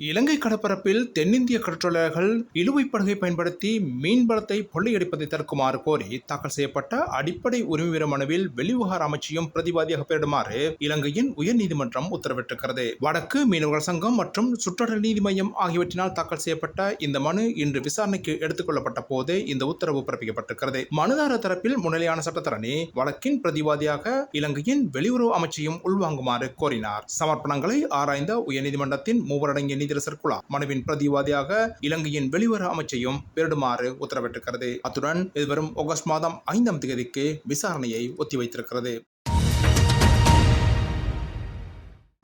இலங்கை கடற்பரப்பில் தென்னிந்திய கடற்றொழிலாளர்கள் இழுவைப் படகை பயன்படுத்தி மீன்வளத்தை கொள்ளையடிப்பதை தடுக்குமாறு கோரி தாக்கல் செய்யப்பட்ட அடிப்படை உரிமை மனுவில் வெளிவிவகார அமைச்சையும் பிரதிவாதியாக பெயரிடுமாறு இலங்கையின் உயர்நீதிமன்றம் உத்தரவிட்டிருக்கிறது. வடக்கு மீனவர்கள் சங்கம் மற்றும் சுற்றடல் நீதி மையம் ஆகியவற்றினால் தாக்கல் செய்யப்பட்ட இந்த மனு இன்று விசாரணைக்கு எடுத்துக் கொள்ளப்பட்ட போது இந்த உத்தரவு பிறப்பிக்கப்பட்டிருக்கிறது. மனுதாரர் தரப்பில் முன்னிலையான சட்டத்தரணி வழக்கின் பிரதிவாதியாக இலங்கையின் வெளியுறவு அமைச்சையும் உள்வாங்குமாறு கோரினார். சமர்ப்பணங்களை ஆராய்ந்த உயர்நீதிமன்றத்தின் மூவரடங்கிய நீதிரசர் சர்க்குலா மனுவின் பிரதிவாதியாக இலங்கையின் வெளிவர அமைச்சையும் பெருடுமாறு உத்தரவிட்டிருக்கிறது. அத்துடன் எதிர்வரும் ஆகஸ்ட் மாதம் ஐந்தாம் தேதிக்கு விசாரணையை ஒத்திவைத்திருக்கிறது.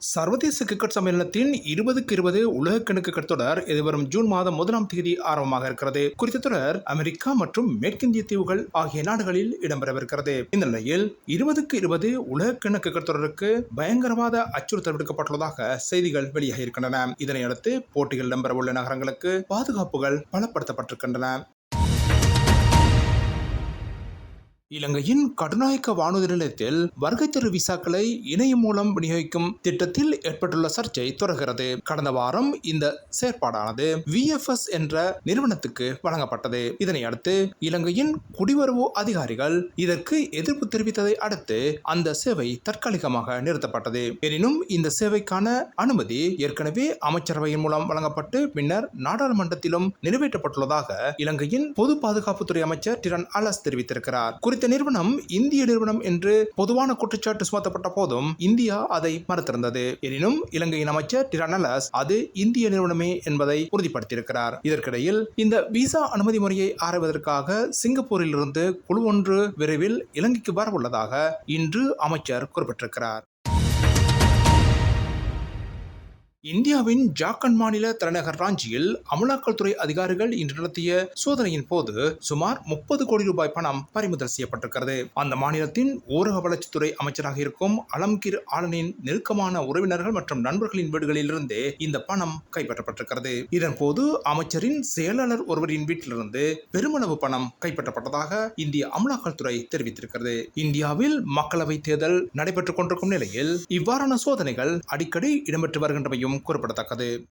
சர்வதேச கிரிக்கெட் சம்மேளனத்தின் இருபதுக்கு இருபது உலக கணக்கு கிரிக்கெட் தொடர் எதிர்வரும் ஜூன் மாதம் முதலாம் தேதி ஆரம்பமாக இருக்கிறது. குறித்த தொடர் அமெரிக்கா மற்றும் மேற்கிந்திய தீவுகள் ஆகிய நாடுகளில் இடம்பெறவிருக்கிறது. இந்த நிலையில் இருபதுக்கு இருபது உலக கிணக்கு கிரிக்கெட் தொடருக்கு பயங்கரவாத அச்சுறுத்தல் விடுக்கப்பட்டுள்ளதாக செய்திகள் வெளியாகி இருக்கின்றன இதனையடுத்து போட்டிகள் இடம்பெறவுள்ள நகரங்களுக்கு பாதுகாப்புகள் பலப்படுத்தப்பட்டிருக்கின்றன. இலங்கையின் கடுநாயக்க வானொலி நிலையத்தில் வருகை தரு விசாக்களை இணையம் மூலம் விநியோகிக்கும் திட்டத்தில் ஏற்பட்டுள்ள சர்ச்சை தொடர்கிறது. கடந்த வாரம் இந்த செயற்பாடானது விஎஃப்எஸ் என்ற நிறுவனத்துக்கு வழங்கப்பட்டது. இதனை அடுத்து இலங்கையின் குடிவரவு அதிகாரிகள் இதற்கு எதிர்ப்பு தெரிவித்ததை அடுத்து அந்த சேவை தற்காலிகமாக நிறுத்தப்பட்டது. எனினும் இந்த சேவைக்கான அனுமதி ஏற்கனவே அமைச்சரவையின் மூலம் வழங்கப்பட்டு பின்னர் நாடாளுமன்றத்திலும் நிறைவேற்றப்பட்டுள்ளதாக இலங்கையின் பொது பாதுகாப்புத்துறை அமைச்சர் டிரன் அலஸ் தெரிவித்திருக்கிறார். குறித்த நிறுவனம் இந்திய நிறுவனம் என்று பொதுவான குற்றச்சாட்டு சுமத்தப்பட்ட போதும் இந்தியா அதை மறுத்திருந்தது. எனினும் இலங்கையின் அமைச்சர் டிரானலஸ் அது இந்திய நிறுவனமே என்பதை உறுதிப்படுத்தியிருக்கிறார். இதற்கிடையில் இந்த விசா அனுமதி முறையை ஆராய்வதற்காக சிங்கப்பூரில் இருந்து குழு ஒன்று விரைவில் இலங்கைக்கு வரவுள்ளதாக இன்று அமைச்சர் குறிப்பிட்டிருக்கிறார். இந்தியாவின் ஜார்க்கண்ட் மாநில தலைநகர் ராஞ்சியில் அமலாக்கல்துறை அதிகாரிகள் இன்று நடத்திய சோதனையின் போது சுமார் முப்பது கோடி ரூபாய் பணம் பறிமுதல் செய்யப்பட்டிருக்கிறது. அந்த மாநிலத்தின் ஊரக வளர்ச்சித்துறை அமைச்சராக இருக்கும் அலம்கீர் ஆலனின் நெருக்கமான உறவினர்கள் மற்றும் நண்பர்களின் வீடுகளிலிருந்தே இந்த பணம் கைப்பற்றப்பட்டிருக்கிறது. இதன்போது அமைச்சரின் செயலாளர் ஒருவரின் வீட்டிலிருந்து பெருமளவு பணம் கைப்பற்றப்பட்டதாக இந்திய அமலாக்கல்துறை தெரிவித்திருக்கிறது. இந்தியாவில் மக்களவை தேர்தல் நடைபெற்றுக் கொண்டிருக்கும் நிலையில் இவ்வாறான சோதனைகள் அடிக்கடி இடம்பெற்று வருகின்றமையும் குறிப்பிடத்தக்கது